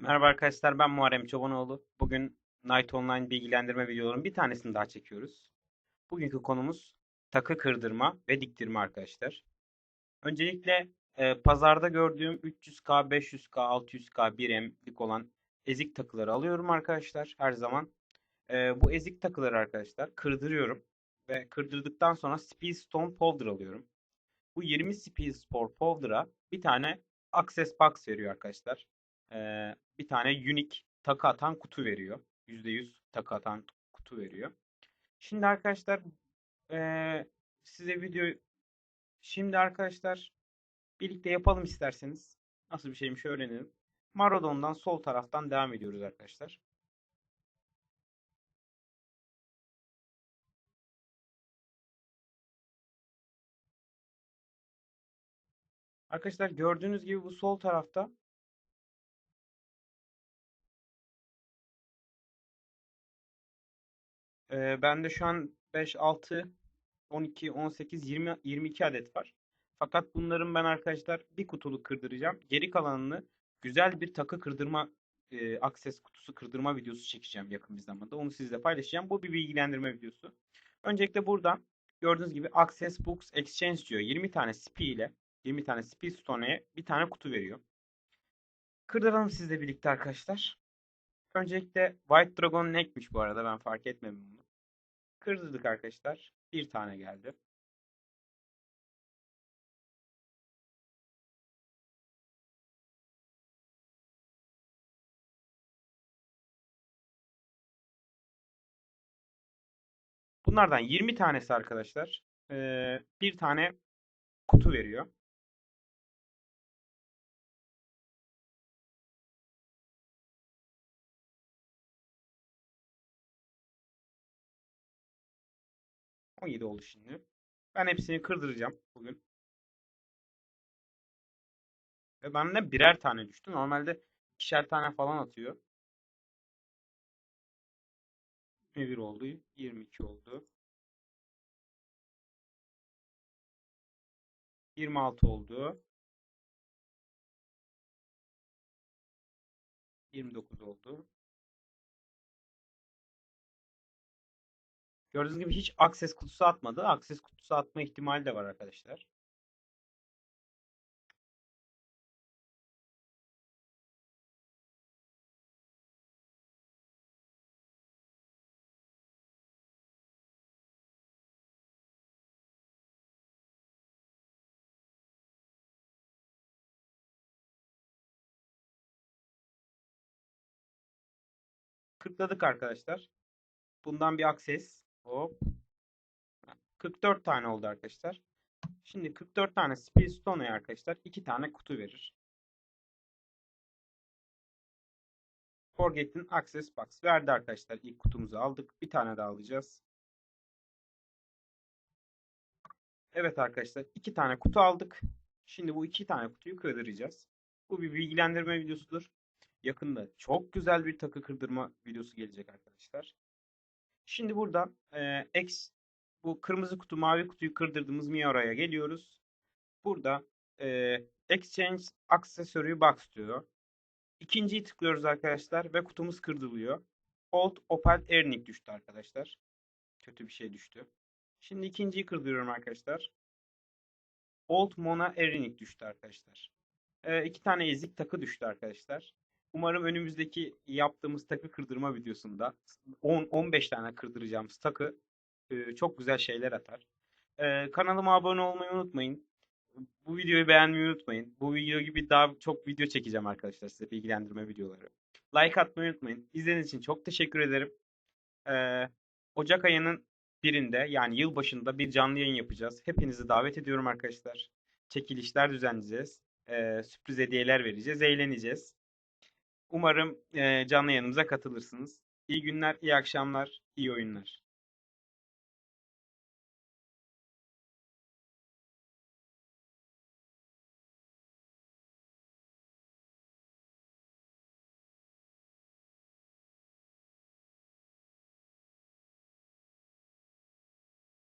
Merhaba arkadaşlar ben Muharrem Çobanoğlu. Bugün Night Online bilgilendirme videolarının bir tanesini daha çekiyoruz. Bugünkü konumuz takı kırdırma ve diktirme arkadaşlar. Öncelikle e, pazarda gördüğüm 300K, 500K, 600K 1M'lik olan ezik takıları alıyorum arkadaşlar her zaman. E, bu ezik takıları arkadaşlar kırdırıyorum ve kırdırdıktan sonra Speedstone Powder alıyorum. Bu 20 Speedstone Powder'a bir tane Access Box veriyor arkadaşlar eee, bir tane unique takı atan kutu veriyor. %100 takı atan kutu veriyor. Şimdi arkadaşlar eee, size video şimdi arkadaşlar birlikte yapalım isterseniz. Nasıl bir şeymiş öğrenelim. Maradon'dan sol taraftan devam ediyoruz arkadaşlar. Arkadaşlar gördüğünüz gibi bu sol tarafta Ee, bende şu an 5, 6, 12, 18, 20, 22 adet var. Fakat bunların ben arkadaşlar bir kutuluk kırdıracağım. Geri kalanını güzel bir takı kırdırma e, akses kutusu kırdırma videosu çekeceğim yakın bir zamanda. Onu sizle paylaşacağım. Bu bir bilgilendirme videosu. Öncelikle buradan gördüğünüz gibi Access Books Exchange diyor. 20 tane SPI ile 20 tane SPI Stone'e bir tane kutu veriyor. Kırdıralım sizle birlikte arkadaşlar. Öncelikle White Dragon Neck'miş bu arada ben fark etmedim bunu. Kırdırdık arkadaşlar. Bir tane geldi. Bunlardan 20 tanesi arkadaşlar bir tane kutu veriyor. On yedi oldu şimdi. Ben hepsini kırdıracağım bugün. Ve benden birer tane düştü. Normalde ikişer tane falan atıyor. 21 oldu. 22 oldu. 26 oldu. 29 oldu. Gördüğünüz gibi hiç Access kutusu atmadı. Access kutusu atma ihtimali de var arkadaşlar. Kırkladık arkadaşlar. Bundan bir Access. Hop. 44 tane oldu arkadaşlar. Şimdi 44 tane Speedstone'a arkadaşlar 2 tane kutu verir. Forget'in Access Box verdi arkadaşlar. İlk kutumuzu aldık. Bir tane daha alacağız. Evet arkadaşlar iki tane kutu aldık. Şimdi bu iki tane kutuyu kırdıracağız. Bu bir bilgilendirme videosudur. Yakında çok güzel bir takı kırdırma videosu gelecek arkadaşlar. Şimdi buradan e, X bu kırmızı kutu mavi kutuyu kırdırdığımız Miora'ya geliyoruz. Burada e, Exchange Accessory Box diyor. İkinciyi tıklıyoruz arkadaşlar ve kutumuz kırdılıyor. Old Opal Earning düştü arkadaşlar. Kötü bir şey düştü. Şimdi ikinciyi kırdırıyorum arkadaşlar. Old Mona Earning düştü arkadaşlar. E, iki tane ezik takı düştü arkadaşlar. Umarım önümüzdeki yaptığımız takı kırdırma videosunda 10-15 tane kırdıracağımız takı e, çok güzel şeyler atar. E, kanalıma abone olmayı unutmayın. Bu videoyu beğenmeyi unutmayın. Bu video gibi daha çok video çekeceğim arkadaşlar size bilgilendirme videoları. Like atmayı unutmayın. İzlediğiniz için çok teşekkür ederim. E, Ocak ayının birinde yani yılbaşında bir canlı yayın yapacağız. Hepinizi davet ediyorum arkadaşlar. Çekilişler düzenleyeceğiz. E, sürpriz hediyeler vereceğiz. Eğleneceğiz. Umarım e, canlı yayınımıza katılırsınız. İyi günler, iyi akşamlar, iyi oyunlar.